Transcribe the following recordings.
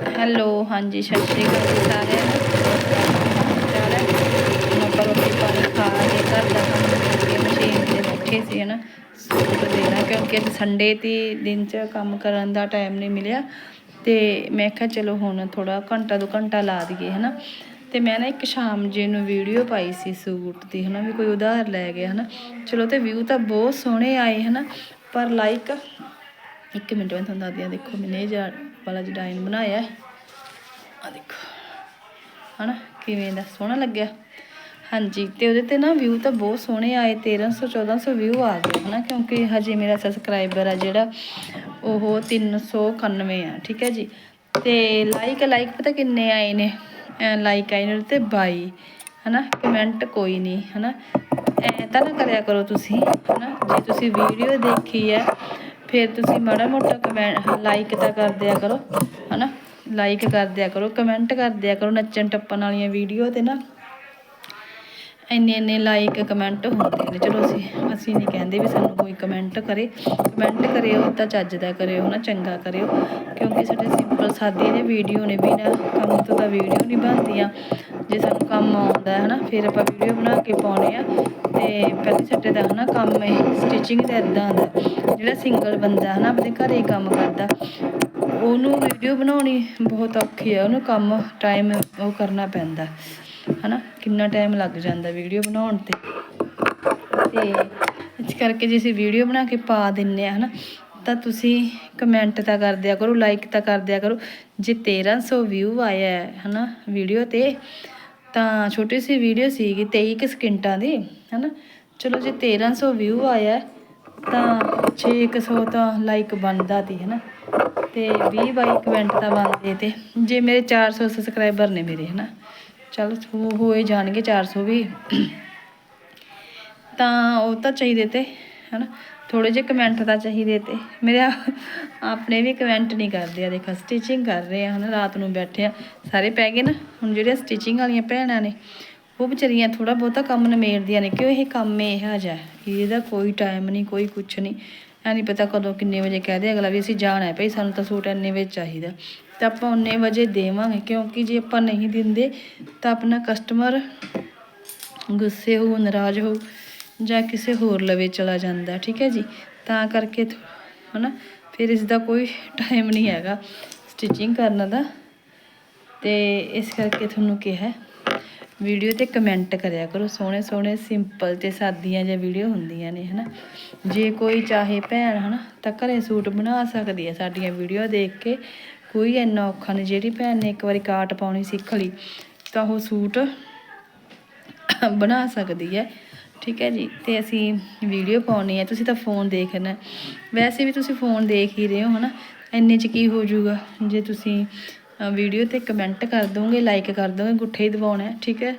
Hello, ਹਾਂਜੀ, ਸਤਿ ਸ਼੍ਰੀ ਅਕਾਲ ਜੀ ਸਾਰਿਆਂ ਨੂੰ। ਚਾਲ ਹੈ ਹੁਣ ਰੋਟੀ ਪਾਣੀ ਖਾ ਕੇ ਘਰ ਦਾ ਕੰਮ ਕਰਕੇ ਮਸ਼ੀਨ ਤੇ ਬੈਠੇ ਸੀ, ਹਨਾ, ਸੂਟ ਦੇਣਾ, ਕਿਉਂਕਿ ਅੱਜ ਸੰਡੇ ਤੇ ਦਿਨ 'ਚ ਕੰਮ ਕਰਨ ਦਾ ਟਾਈਮ ਨਹੀਂ ਮਿਲਿਆ। ਤੇ ਮੈਂ ਕਿਹਾ, ਚਲੋ ਹੁਣ ਥੋੜਾ ਘੰਟਾ ਦੋ ਘੰਟਾ ਲਾ ਦਈਏ, ਹਨਾ। ਤੇ ਮੈਂ ਨਾ ਇੱਕ ਸ਼ਾਮ ਜੇ ਨੂੰ ਵੀਡੀਓ ਪਾਈ ਸੀ ਸੂਟ ਦੀ, ਹਨਾ, ਵੀ ਕੋਈ ਉਧਾਰ ਲੈ ਗਿਆ, ਹਨਾ। ਚਲੋ, ਤੇ ਵਿਊ ਤਾਂ ਬਹੁਤ ਸੋਹਣੇ ਆਏ, ਹਨਾ। ਪਰ ਲਾਈਕ ਇੱਕ ਮਿੰਟ, ਮੈਂ ਤੁਹਾਨੂੰ ਦੱਸਦੀ ਹਾਂ, ਦੇਖੋ ਮੈਨੇ ਜਾ ਵਾਲਾ ਡਿਜ਼ਾਈਨ ਬਣਾਇਆ ਆ ਦੇਖੋ। ਹਨਾ, ਕਿਵੇਂ ਦਾ ਸੋਹਣਾ ਲੱਗਿਆ। ਹਾਂਜੀ, ਤੇ ਉਹਦੇ ਤੇ ਨਾ ਵਿਊ ਤਾਂ ਬਹੁਤ ਸੋਹਣੇ ਆਏ 1300 1400 ਵਿਊ ਆ ਗਏ, ਹਨਾ, ਕਿਉਂਕਿ ਹਜੇ ਮੇਰਾ ਸਬਸਕ੍ਰਾਈਬਰ ਆ ਜਿਹੜਾ, ਉਹ 391 ਆ, ਠੀਕ ਹੈ ਜੀ। ਤੇ ਲਾਈਕ ਲਾਈਕ ਪਤਾ ਕਿੰਨੇ ਆਏ ਨੇ? ਲਾਈਕ ਆਏ ਨੇ ਉਹਦੇ ਤੇ 22 ਹਨਾ ਕਮੈਂਟ ਕੋਈ ਨਹੀਂ, ਹਨਾ। ਐ ਤਾਂ ਨਾ ਕਰਿਆ ਕਰੋ ਤੁਸੀਂ, ਹਨਾ, ਜੇ ਤੁਸੀਂ ਵੀਡੀਓ ਦੇਖੀ ਹੈ ਫਿਰ ਤੁਸੀਂ ਮਾੜਾ ਮੋਟਾ ਕਮੈਂਟ ਲਾਈਕ ਤਾਂ ਕਰ ਦਿਆ ਕਰੋ, ਹਨਾ? ਲਾਈਕ ਕਰ ਦਿਆ ਕਰੋ ਕਮੈਂਟ ਕਰ ਦਿਆ ਕਰੋ, ਨੱਚਣ ਟੱਪਣ ਵਾਲੀਆਂ ਵੀਡੀਓ ਤੇ ਨਾ। ਇੰਨੇ ਇੰਨੇ ਲਾਈਕ ਕਮੈਂਟ ਹੁੰਦੇ ਨੇ। ਚਲੋ ਅਸੀਂ ਅਸੀਂ ਨਹੀਂ ਕਹਿੰਦੇ ਵੀ ਸਾਨੂੰ ਕੋਈ ਕਮੈਂਟ ਕਰੇ। ਕਮੈਂਟ ਕਰਿਓ, ਤਾਂ ਚੱਜ ਦਾ ਕਰਿਓ ਨਾ ਚੰਗਾ ਕਰਿਓ। ਕਿਉਂਕਿ ਸਾਡੇ ਸਿੰਪਲ ਸਾਦੀ ਨੇ ਵੀਡੀਓ ਨੇ, ਬਿਨਾ ਕੰਮ ਤੋਂ ਤਾਂ ਵੀਡੀਓ ਨਹੀਂ ਬਣਦੀਆਂ। ਜੇ ਸਾਨੂੰ ਕੰਮ ਆਉਂਦਾ ਹੈ ਨਾ ਫਿਰ ਆਪਾਂ ਵੀਡੀਓ ਬਣਾ ਕੇ ਪਾਉਣੇ ਆ ਤੇ ਪਹਿਲੇ ਸਾਡੇ ਦਾ ਹਨਾ ਕੰਮ ਇਹ ਸਟਿਚਿੰਗ ਦਾ ਇਦਾਂ ਦਾ ਜਿਹੜਾ ਸਿੰਗਲ ਬੰਦਾ ਹਨਾ ਆਪਣੇ ਘਰੇ ਹੀ ਕੰਮ ਕਰਦਾ, ਉਹਨੂੰ ਵੀਡੀਓ ਬਣਾਉਣੀ ਬਹੁਤ ਔਖੀ ਹੈ ਉਹਨੂੰ ਕੰਮ ਟਾਈਮ ਉਹ ਕਰਨਾ ਪੈਂਦਾ, ਹਨਾ, ਕਿੰਨਾ ਟਾਈਮ ਲੱਗ ਜਾਂਦਾ ਵੀਡੀਓ ਬਣਾਉਣ ਤੇ। ਤੇ ਇਸ ਕਰਕੇ ਜੇ ਅਸੀਂ ਵੀਡੀਓ ਬਣਾ ਕੇ ਪਾ ਦਿੰਨੇ ਆ ਹਨਾ, ਤਾਂ ਤੁਸੀਂ ਕਮੈਂਟ ਤਾਂ ਕਰ ਦਿਆ ਕਰੋ ਲਾਈਕ ਤਾਂ ਕਰ ਦਿਆ ਕਰੋ, ਜੇ 1300 ਵਿਊ ਆਇਆ ਹੈ ਹਨਾ ਵੀਡੀਓ ਤੇ ਤਾਂ ਛੋਟੀ ਸੀ ਵੀਡੀਓ ਸੀਗੀ 23 ਕੁ ਸਕਿੰਟਾਂ ਦੀ ਹਨਾ? ਚਲੋ ਜੇ 1300 ਵਿਊ ਆਇਆ ਹੈ, ਤਾਂ 600 ਤਾਂ ਲਾਈਕ ਬਣਦਾ ਤੀ ਹਨਾ? ਤੇ 20 ਬਾਈ ਕਮੈਂਟ ਤਾਂ ਬਣਦੇ ਤੇ ਜੇ ਮੇਰੇ 400 ਸਬਸਕ੍ਰਾਈਬਰ ਨੇ ਮੇਰੇ ਹਨਾ? ਚਲ ਹੋਏ ਜਾਣਗੇ 400 ਵੀ। ਤਾਂ ਉਹ ਤਾਂ ਚਾਹੀਦੇ ਤੇ ਹਨਾ? ਥੋੜੇ ਜਿਹੇ ਕਮੈਂਟ ਤਾਂ ਚਾਹੀਦੇ ਤੇ। ਮੇਰੇ ਆ- ਆਪਣੇ ਵੀ ਕਮੈਂਟ ਨਹੀਂ ਕਰਦੇ ਆ। ਦੇਖੋ ਸਟਿਚਿੰਗ ਕਰ ਰਹੇ ਆ। ਹਨਾ ਰਾਤ ਨੂੰ ਬੈਠੇ ਆ। ਸਾਰੇ ਪੈ ਗਏ ਨਾ। ਹੁਣ ਜਿਹੜੀਆਂ ਸਟਿਚਿੰਗ ਵਾਲੀਆਂ ਭੈਣਾਂ ਨੇ ਉਹ ਵਿਚਾਰੀਆਂ ਥੋੜਾ ਬਹੁਤਾ ਕੰਮ ਨਿਮੇੜਦੀਆਂ ਨੇ ਕਿ ਇਹ ਕੰਮ ਇਹੋ ਜਿਹਾ ਹੈ, ਇਹਦਾ ਕੋਈ ਟਾਈਮ ਨਹੀਂ ਕੋਈ ਕੁਛ ਨਹੀਂ। ਐ ਨਹੀਂ ਪਤਾ ਕਦੋਂ ਕਿੰਨੇ ਵਜੇ ਕਹਦੇ ਅਗਲਾ ਵੀ ਅਸੀਂ ਜਾਣਾ ਹੈ ਭਈ ਸਾਨੂੰ ਤਾਂ ਸੂਟ ਇੰਨੇ ਵਜੇ ਚਾਹੀਦਾ। ਤਾਂ ਆਪਾਂ ਉਨੇ ਵਜੇ ਦੇਵਾਂਗੇ। ਕਿਉਂਕਿ ਜੇ ਆਪਾਂ ਨਹੀਂ ਦਿੰਦੇ ਤਾਂ ਆਪਣਾ ਕਸਟਮਰ ਗੁੱਸੇ ਹੋ ਨਾਰਾਜ਼ ਹੋ ਜਾਂ ਕਿਸੇ ਹੋਰ ਲਵੇ ਚਲਾ ਜਾਂਦਾ, ਠੀਕ ਹੈ ਜੀ? ਤਾਂ ਕਰਕੇ ਥੋ- ਹਨਾ? ਫਿਰ ਇਸ ਦਾ ਕੋਈ ਟਾਈਮ ਨਹੀਂ ਹੈਗਾ ਸਟਿਚਿੰਗ ਕਰਨ ਦਾ। ਤੇ ਇਸ ਕਰਕੇ ਤੁਹਾਨੂੰ ਕਿਹਾ ਵੀਡੀਓ ਤੇ ਕਮੈਂਟ ਕਰਿਆ ਕਰੋ। ਸੋਹਣੇ ਸੋਹਣੇ ਸਿੰਪਲ ਤੇ ਸਾਦੀਆਂ ਜਿਹੀਆਂ ਵੀਡੀਓ ਹੁੰਦੀਆਂ ਨੇ, ਹਨਾ? ਜੇ ਕੋਈ ਚਾਹੇ ਭੈਣ, ਹਨਾ? ਤਾਂ ਘਰੇ ਸੂਟ ਬਣਾ ਸਕਦੀ ਹੈ ਸਾਡੀਆਂ ਵੀਡੀਓ ਦੇਖ ਕੇ। ਕੋਈ ਇੰਨਾ ਔਖਾ ਨਹੀਂ, ਜਿਹੜੀ ਭੈਣ ਨੇ ਇੱਕ ਵਾਰੀ ਕਾਟ ਪਾਉਣੀ ਸਿੱਖ ਲਈ, ਤਾਂ ਉਹ ਸੂਟ ਬਣਾ ਸਕਦੀ ਹੈ। ਠੀਕ ਹੈ ਜੀ, ਤੇ ਅਸੀਂ ਵੀਡੀਓ ਪਾਉਣੀ ਹੈ, ਤੁਸੀਂ ਤਾਂ ਫੋਨ ਦੇਖਣਾ ਵੈਸੇ ਵੀ ਤੁਸੀਂ ਫੋਨ ਦੇਖ ਹੀ ਰਹੇ ਹੋ, ਹਨਾ? ਇੰਨੇ ਚ ਕੀ ਹੋ ਜਾਊਗਾ ਜੇ ਤੁਸੀਂ ਵੀਡੀਓ ਤੇ ਕਮੈਂਟ ਕਰ ਦੋਗੇ ਲਾਈਕ ਕਰ ਦੋਗੇ, ਗੁੱਠੇ ਹੀ ਦਬਾਉਣਾ ਠੀਕ ਹੈ?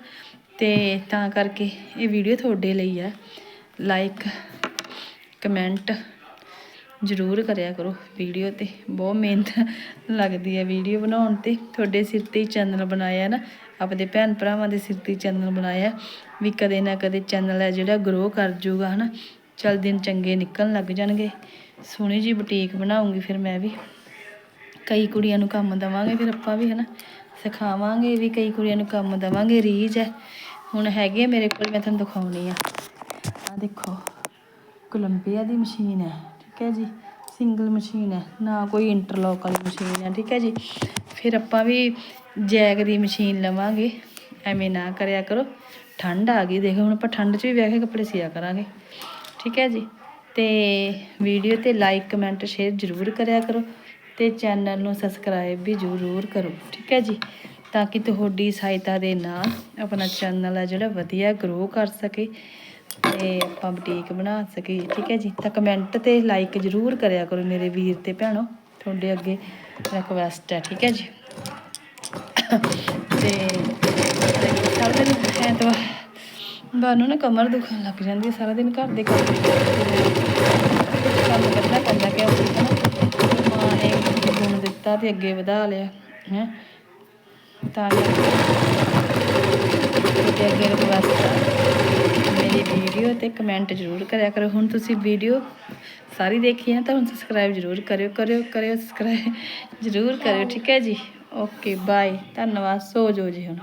ਤੇ ਤਾਂ ਕਰਕੇ ਇਹ ਵੀਡੀਓ ਤੁਹਾਡੇ ਲਈ ਹੈ। ਲਾਈਕ ਕਮੈਂਟ ਜ਼ਰੂਰ ਕਰਿਆ ਕਰੋ ਵੀਡੀਓ ਤੇ। ਬਹੁਤ ਮਿਹਨਤ ਲੱਗਦੀ ਹੈ ਵੀਡੀਓ ਬਣਾਉਣ ਤੇ। ਤੁਹਾਡੇ ਸਿਰ ਤੇ ਹੀ ਚੈਨਲ ਬਣਾਇਆ ਨਾ। ਆਪਦੇ ਭੈਣ ਭਰਾਵਾਂ ਦੇ ਸਿਰ ਤੇ ਚੈਨਲ ਬਣਾਇਆ। ਵੀ ਕਦੇ ਨਾ ਕਦੇ ਚੈਨਲ ਹੈ ਜਿਹੜਾ ਗਰੋ ਕਰ ਜਾਊਗਾ ਹਨਾ। ਚੱਲ ਦਿਨ ਚੰਗੇ ਨਿਕਲਣ ਲੱਗ ਜਾਣਗੇ। ਸੋਹਣੀ ਜੀ ਬੁਟੀਕ ਬਣਾਉਂਗੀ ਫਿਰ ਮੈਂ ਵੀ। ਕਈ ਕੁੜੀਆਂ ਨੂੰ ਕੰਮ ਦਵਾਂਗੇ ਫਿਰ ਆਪਾਂ ਵੀ, ਹਨਾ। ਸਿਖਾਵਾਂਗੇ ਵੀ ਕਈ ਕੁੜੀਆਂ ਨੂੰ ਕੰਮ ਦਵਾਂਗੇ, ਰੀਝ ਹੈ। ਹੁਣ ਹੈਗੇ ਆ ਮੇਰੇ ਕੋਲ, ਮੈਂ ਤੁਹਾਨੂੰ ਦਿਖਾਉਣੀ ਆ। ਆ ਦੇਖੋ, ਕੋਲੰਬੀਆ ਦੀ ਮਸ਼ੀਨ ਹੈ, ਠੀਕ ਹੈ ਜੀ। ਸਿੰਗਲ ਮਸ਼ੀਨ ਹੈ, ਨਾ ਕੋਈ ਇੰਟਰਲੌਕ ਵਾਲੀ ਮਸ਼ੀਨ ਹੈ, ਠੀਕ ਹੈ ਜੀ? ਫਿਰ ਆਪਾਂ ਵੀ ਜੈਗ ਦੀ ਮਸ਼ੀਨ ਲਵਾਂਗੇ, ਐਵੇਂ ਨਾ ਕਰਿਆ ਕਰੋ। ਠੰਡ ਆ ਗਈ, ਦੇਖੋ ਹੁਣ ਆਪਾਂ ਠੰਡ 'ਚ ਵੀ ਬਹਿ ਕੇ ਕੱਪੜੇ ਸਿਆ ਕਰਾਂਗੇ, ਠੀਕ ਹੈ ਜੀ? ਤੇ ਵੀਡੀਓ ਤੇ ਲਾਈਕ ਕਮੈਂਟ ਸ਼ੇਅਰ ਜ਼ਰੂਰ ਕਰਿਆ ਕਰੋ ਤੇ ਚੈਨਲ ਨੂੰ ਸਬਸਕ੍ਰਾਈਬ ਵੀ ਜ਼ਰੂਰ ਕਰੋ, ਠੀਕ ਹੈ ਜੀ? ਤਾਂ ਕਿ ਤੁਹਾਡੀ ਸਹਾਇਤਾ ਦੇ ਨਾਲ ਆਪਣਾ ਚੈਨਲ ਹੈ ਜਿਹੜਾ ਵਧੀਆ ਗਰੋ ਕਰ ਸਕੇ। ਤੇ ਆਪਾਂ ਬੁਟੀਕ ਬਣਾ ਸਕੀਏ, ਠੀਕ ਹੈ ਜੀ? ਤਾਂ ਕਮੈਂਟ ਤੇ ਲਾਈਕ ਜ਼ਰੂਰ ਕਰਿਆ ਕਰੋ ਮੇਰੇ ਵੀਰ ਤੇ ਭੈਣੋ, ਤੁਹਾਡੇ ਅੱਗੇ ਰਿਕਵੈਸਟ ਹੈ, ਠੀਕ ਹੈ ਜੀ? ਤੇ ਸਾਰਾ ਦਿਨ ਐਤਵਾਰ ਬਾਨੂੰ ਨਾ ਕਮਰ ਦੁਖਣ ਲੱਗ ਜਾਂਦੀ ਹੈ, ਸਾਰਾ ਦਿਨ ਘਰ ਦੇ ਕੰਮ ਕੰਮ ਕਰਨਾ ਪੈਂਦਾ ਕਿਉਂਕਿ ਨਾ ਮਾਂ ਨੇ ਗੁਣ ਦਿੱਤਾ ਤੇ ਅੱਗੇ ਵਧਾ ਲਿਆ, ਹੈ? ਤਾਂ ਕਰਕੇ ਅੱਗੇ ਰਿਕਵੈਸਟ ਮੇਰੀ ਵੀਡੀਓ ਤੇ ਕਮੈਂਟ ਜ਼ਰੂਰ ਕਰਿਆ ਕਰੋ। ਹੁਣ ਤੁਸੀਂ ਵੀਡੀਓ ਸਾਰੀ ਦੇਖੀ ਹੈ ਤਾਂ ਹੁਣ ਸਬਸਕ੍ਰਾਈਬ ਜ਼ਰੂਰ ਕਰਿਓ ਕਰਿਓ ਕਰਿਓ ਸਬਸਕ੍ਰਾਈਬ ਜ਼ਰੂਰ ਕਰਿਓ। ਠੀਕ ਹੈ ਜੀ? ਓਕੇ ਬਾਏ ਧੰਨਵਾਦ। ਸੋ ਜਾਓ ਜੀ ਹੁਣ।